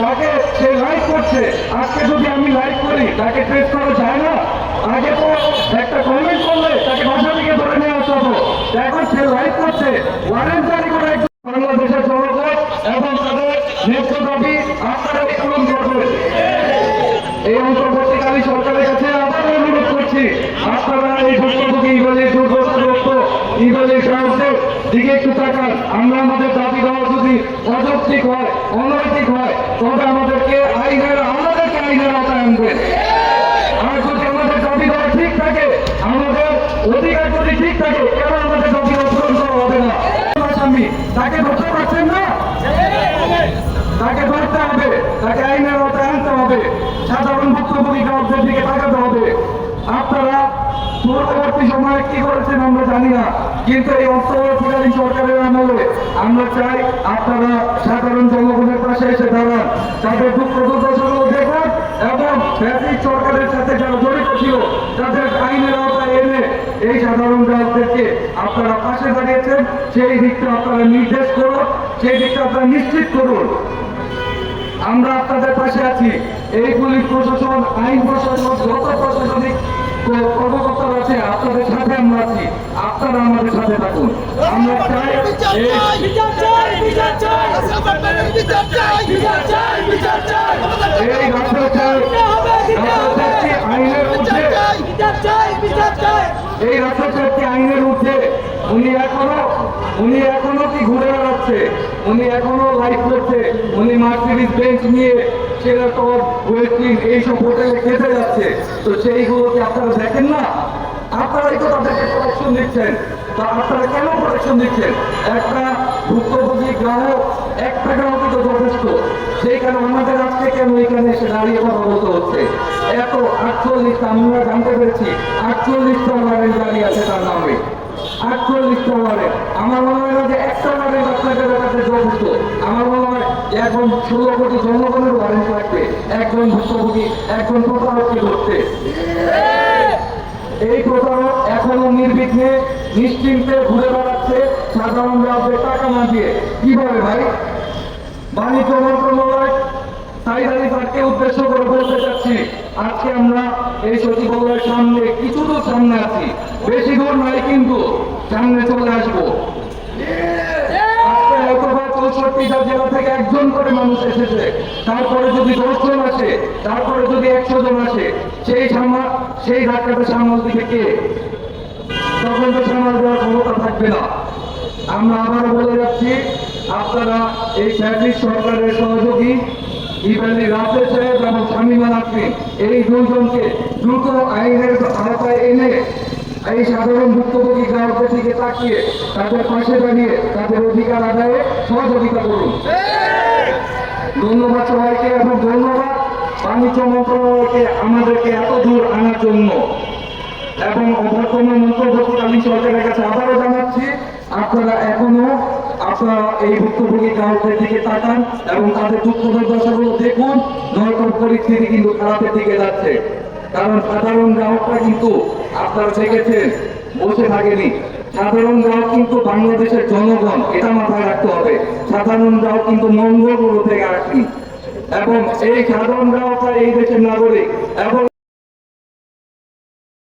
তাকে সে লাইক করছে। আজকে যদি আমি লাইক করি, তাকে ট্রেস করা যায় না? আগে তো একটা কমেন্ট করলে তাকে বাসা থেকে ধরে নিয়ে আসা হতো। এখন সে লাইক করছে। ওয়ারেন্ট জারি করে বাংলাদেশের জনগণ এবং তাদের ন্যায্য দাবি আপনারা পূরণ করবেন। এই অন্তর্বর্তীকালীন সরকারের কাছে আবার অনুরোধ করছি, আপনারা এই ভুক্তভোগী ইগলের দুর্গতগ্রস্ত ইগলের গ্রাহকদের দিকে একটু তাকান। আমরা আমাদের দাবি দেওয়া যদি অযৌক্তিক হয়, অনৈতিক হয়, তবে আমাদেরকে আইনের আমাদেরকে আইনের আওতায় আনবেন আর যদি আমাদের দাবি দেওয়া ঠিক থাকে, আমাদের অধিকার যদি ঠিক থাকে, কেন আমাদের দাবি অপূরণ করা হবে না? আসামি তাকে ধরতে পারছেন না? তাকে ধরতে হবে, তাকে আইনের আওতায় আনতে হবে। সাধারণ ভুক্তভোগী গ্রাহকদের দিকে তাকাতে হবে। আপনারা পূর্ববর্তী সময়ে কি করেছেন আমরা জানি না, কিন্তু এই অন্তর্বর্তীকালীন সরকারের আমলে আমরা চাই আপনারা সাধারণ জনগণের পাশে এসে দাঁড়ান, তাদের দুঃখ দুর্দশাগুলো দেখুন এবং ব্যাটিক সরকারের সাথে যারা জড়িত ছিল, তাদের আইনের আওতায় এনে এই সাধারণ গ্রাহকদেরকে আপনারা পাশে দাঁড়িয়েছেন, সেই দিকটা আপনারা নির্দেশ করুন, সেই দিকটা আপনারা নিশ্চিত করুন। আমরা আপনাদের পাশে আছি এই পুলিশ প্রশাসন, আইন প্রশাসন, যত প্রশাসনিক কর্মকর্তারা আছে আপনাদের সাথে আমরা আছি। আপনারা আমাদের সাথে থাকুন। আমরা চাই এই চাই রাষ্ট্রচারটি আইনের ঊর্ধ্বে। উনি এখনও উনি এখনও কি ঘুরে বেড়াচ্ছে? উনি এখনও লাইফ করছে? উনি মার্সিডিজ বেঞ্চ নিয়ে সেরাটন ওয়েস্টিন এইসব হোটেলে খেতে যাচ্ছে। তো সেইগুলো কি আপনারা দেখেন না? আপনারাই তো তাদেরকে প্রোটেকশন দিচ্ছেন। তা আপনারা কেন প্রোটেকশন দিচ্ছেন? একটা ভুক্তভোগী গ্রাহক একটা গ্রাহকই তো যথেষ্ট। সেই আমাদের আজকে কেন এখানে এসে দাঁড়িয়ে কথা বলতে হচ্ছে? এত আটচল্লিশটা আমরা জানতে পেরেছি আটচল্লিশটা ওয়ারেন্ট দাঁড়িয়ে আছে তার নামে। আটচল্লিশটা ওয়ারেন্ট আমার। মনে হয় না যে একটা ওয়ারেন্ট আপনাদের কাছে যথেষ্ট। আমার এখন ষোলো কোটি জনগণের ওয়ারেন্ট লাগবে একজন ভুক্তভোগী একজন প্রতারককে ধরতে এই প্রতারক এখনও নির্বিঘ্নে নিশ্চিন্তে ঘুরে বেড়াচ্ছে সাধারণ গ্রাহকদের টাকা না দিয়ে। কীভাবে ভাই? বাণিজ্য মন্ত্রণালয় সাইদারি তাকে উদ্দেশ্য করে বলতে চাচ্ছি আজকে আমরা এই সচিবালয়ের সামনে কিছু তো সামনে আছি বেশি দূর নয় কিন্তু সামনে চলে আসব আজকে হয়তো বা চৌষট্টিটা জেলা থেকে একজন করে মানুষ এসেছে। তারপরে যদি দশজন আসে, তারপরে যদি একশো জন আসে, সেই সামা, সেই ধাক্কাটা সামাল দিবে কে? তখন তো সামাল দেওয়ার ক্ষমতা থাকবে না। আমরা আবার বলে যাচ্ছি, আপনারা এই ফ্যামিলি সরকারের সহযোগী ইভেলি রাজেশ সাহেব এবং শামিমা নাসরিন, এই দুজনকে দ্রুত আইনের আওতায় এনে এই সাধারণ ভুক্তভোগী গ্রাহকদের দিকে তাকিয়ে তাদের পাশে দাঁড়িয়ে তাদের অধিকার আদায়ে সহযোগিতা করুন। ধন্যবাদ সবাইকে এবং ধন্যবাদ বাণিজ্য মন্ত্রণালয়কে আমাদেরকে এত দূর আনার জন্য। এবং অভ্যর্থনা মন্ত্রবর্তীকালীন সরকারের কাছে আবারও জানাচ্ছি, আপনারা এখনও আপনারা এই ভুক্তভোগী গ্রাহকদের দিকে তাকান এবং তাদের দুঃখ দুর্দশাগুলো দেখুন, নয়তো পরিস্থিতি কিন্তু খারাপের দিকে যাচ্ছে। কারণ সাধারণ গ্রাহকরা কিন্তু আপনারা দেখেছেন বসে থাকেনি। সাধারণ গ্রাহক কিন্তু বাংলাদেশের জনগণ, এটা মাথায় রাখতে হবে। সাধারণ গ্রাহক কিন্তু মঙ্গল থেকে। আসেনি এবং এই সাধারণ গ্রাহকরা এই দেশের নাগরিক এবং